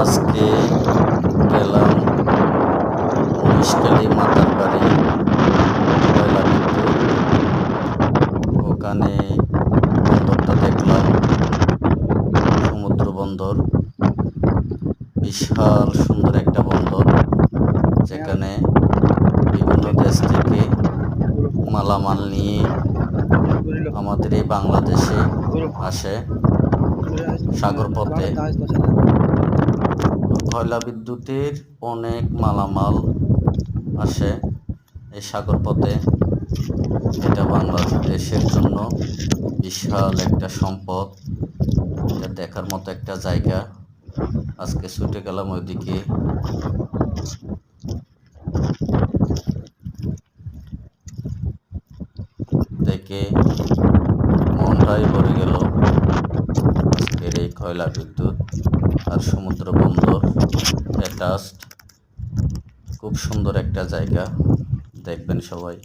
আজকে গেলাম মহিষকালী মাতার বাড়ি ওখানে বন্দরটা দেখলাম সমুদ্র বন্দর বিশাল সুন্দর একটা বন্দর, যেখানে বিভিন্ন দেশ থেকে মালামাল নিয়ে আমাদের এই বাংলাদেশে আসে সাগর পথে কয়লা বিদ্যুতের অনেক মালামাল আসে এই সাগর পথে। এটা বাংলাদেশের জন্য বিশাল একটা সম্পদ। এটা দেখার মতো একটা জায়গা। আজকে ছুটে গেলাম ওইদিকে। দেখে মনটাই ভরে গেল আজকের এই কয়লা বিদ্যুৎ। আর সমুদ্র বন্দর অ্যাটাচড খুব সুন্দর একটা জায়গা। দেখবেন সবাই।